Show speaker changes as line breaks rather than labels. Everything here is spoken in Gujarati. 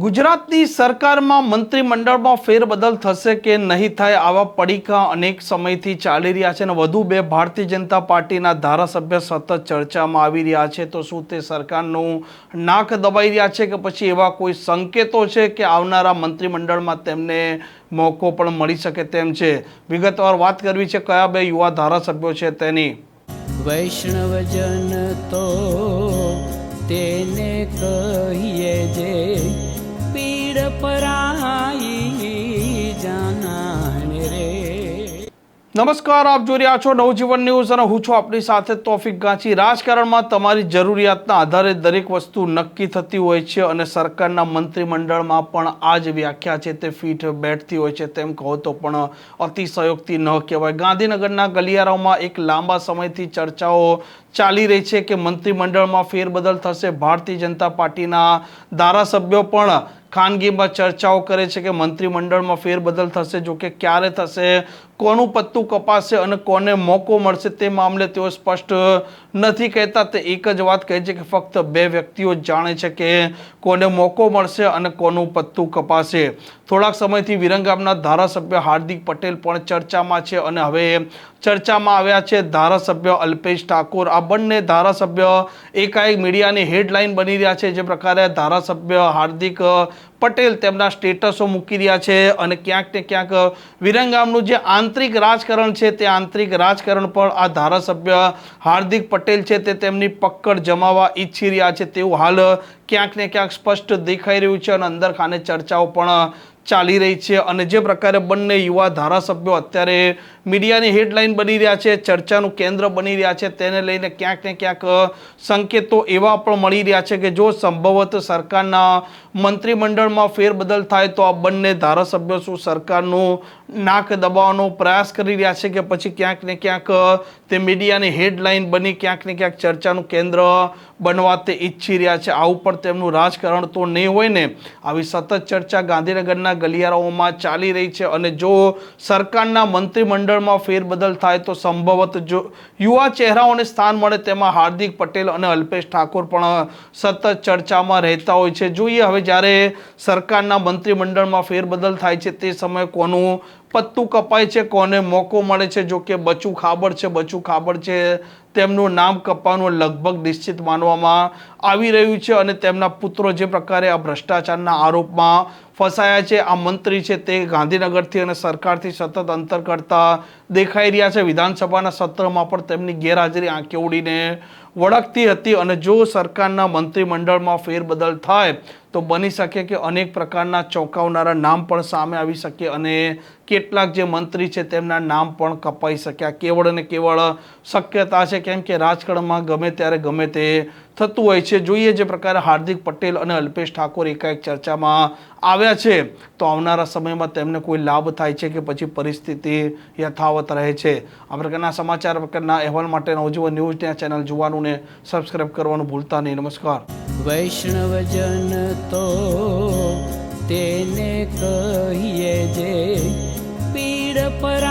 ગુજરાતની સરકારમાં મંત્રીમંડળમાં ફેરબદલ થશે કે નહીં થાય આવા પડીકા અનેક સમયથી ચાલી રહ્યા છે અને વધુ બે ભારતીય જનતા પાર્ટીના ધારાસભ્ય સતત ચર્ચામાં આવી રહ્યા છે. તો શું તે સરકારનું નાક દબાઈ રહ્યા છે કે પછી એવા કોઈ સંકેતો છે કે આવનારા મંત્રીમંડળમાં તેમને મોકો પણ મળી શકે તેમ છે? વિગતવાર વાત કરવી છે કયા બે યુવા ધારાસભ્યો છે તેની?
વૈષ્ણવજન તો તેને કહીએ જે પીડ પરાઈ જાણે રે.
નમસ્કાર, આપ જોઈ રહ્યા છો નવજીવન ન્યૂઝ અને હું છું આપની સાથે તોફિક ગાંચી. રાજકારણમાં તમારી જરૂરિયાતના આધારે દરેક વસ્તુ નક્કી થતી હોય છે અને સરકારના મંત્રીમંડળમાં પણ આ જ વ્યાખ્યા છે. તે ફીટ બેઠતી હોય છે તેમ કહો તો પણ અતિશયોક્તિ ન કહેવાય. ગાંધીનગરના ગલિયારાઓમાં એક લાંબા સમયથી ચર્ચાઓ ચાલી રહી છે કે મંત્રીમંડળમાં ફેરબદલ થશે. ભારતીય જનતા પાર્ટીના ધારાસભ્યો પણ ખાનગીમાં ચર્ચાઓ કરે છે કે મંત્રીમંડળમાં ફેરબદલ થશે, જો કે ક્યારે થશે, કોનું પત્તું કપાશે અને કોને મોકો મળશે તે મામલે તેઓ સ્પષ્ટ નથી કહેતા. તે એક જ વાત કહે છે કે ફક્ત બે વ્યક્તિઓ જાણે છે કે કોને મોકો મળશે અને કોનું પત્તું કપાશે. થોડાક સમયથી વિરંગામના ધારાસભ્ય હાર્દિક પટેલ પણ ચર્ચામાં છે અને હવે ચર્ચામાં આવ્યા છે ધારાસભ્ય અલ્પેશ ઠાકોર. આ બંને ધારાસભ્ય એકાએક મીડિયાની હેડલાઇન બની રહ્યા છે. જે પ્રકારે ધારાસભ્ય હાર્દિક પટેલ તેમના સ્ટેટસો મૂકી રહ્યા છે અને ક્યાંક ને ક્યાંક વિરંગામનું જે આંતરિક રાજકારણ છે તે આંતરિક રાજકારણ પર આ ધારાસભ્ય હાર્દિક પટેલ છે તે તેમની પકડ જમાવવા ઈચ્છી રહ્યા છે તેવું હાલ ક્યાંક ને ક્યાંક સ્પષ્ટ દેખાઈ રહ્યું છે અને અંદર ખાને ચર્ચાઓ પણ ચાલી રહી છે અને જે પ્રકારે બંને યુવા ધારાસભ્યો અત્યારે મીડિયાની હેડલાઇન બની રહ્યા છે, ચર્ચાનું કેન્દ્ર બની રહ્યા છે, તેને લઈને ક્યાંક ને ક્યાંક સંકેતો એવા પણ મળી રહ્યા છે કે જો સંભવત સરકારના મંત્રીમંડળમાં ફેરબદલ થાય તો આ બંને ધારાસભ્યો શું સરકારનું નાક દબાવવાનો પ્રયાસ કરી રહ્યા છે કે પછી ક્યાંક ને ક્યાંક તે મીડિયાની હેડલાઇન બની ક્યાંક ને ક્યાંક ચર્ચાનું કેન્દ્ર બનવા તે ઈચ્છી રહ્યા છે. આ ઉપર તેમનું રાજકારણ તો નહીં હોય ને. આવી સતત ચર્ચા ગાંધીનગરના ગલિયારાઓમાં ચાલી રહી છે અને જો સરકારના મંત્રીમંડળમાં ફેરબદલ થાય તો સંભવત જો યુવા ચહેરાઓને સ્થાન મળે તેમાં હાર્દિક પટેલ અને અલ્પેશ ઠાકોર પણ સતત ચર્ચામાં રહેતા હોય છે. જોઈએ હવે જ્યારે સરકારના મંત્રીમંડળમાં ફેરબદલ થાય છે તે સમયે કોનું પત્તું કપાય છે, કોને મોકો મળે છે, જો કે બચુ ખાબડ છે, બચુ ખાબડ છે, તેમનું નામ કપાવાનું લગભગ નિશ્ચિત માનવામાં આવી રહ્યું છે અને તેમના પુત્રો જે પ્રકારે આ ભ્રષ્ટાચારના આરોપમાં ફસાયા છે, આ મંત્રી છે તે ગાંધીનગરથી અને સરકારથી સતત અંતર કરતા દેખાઈ રહ્યા છે. વિધાનસભાના સત્રમાં પણ તેમની ગેરહાજરી આંખે ઉડીને વળગતી હતી અને જો સરકારના મંત્રીમંડળમાં ફેરબદલ થાય, તો બની શકે કે અનેક પ્રકારના ચોંકાવનારા નામ પણ સામે આવી શકે અને કેટલાક જે મંત્રી છે તેમના નામ પણ કપાઈ શકે આ કેવળ અને કેવળ શક્યતા છે, કેમ કે રાજકારણમાં ગમે ત્યારે ગમે તે થતું હોય છે. જોઈએ જે પ્રકારે હાર્દિક પટેલ અને અલ્પેશ ઠાકોર એકાએક ચર્ચામાં આવ્યા છે, તો આવનારા સમયમાં તેમને કોઈ લાભ થાય છે કે પછી પરિસ્થિતિ યથાવત રહે છે? આ પ્રકારના સમાચાર પ્રકારના અહેવાલ માટે નવજીવન ન્યૂઝ ત્યાં ચેનલ જોવાનું ને સબસ્ક્રાઈબ કરવાનું ભૂલતા નહીં. નમસ્કાર.
વૈષ્ણવજન તો તેને કહીએ જે, પીડ પર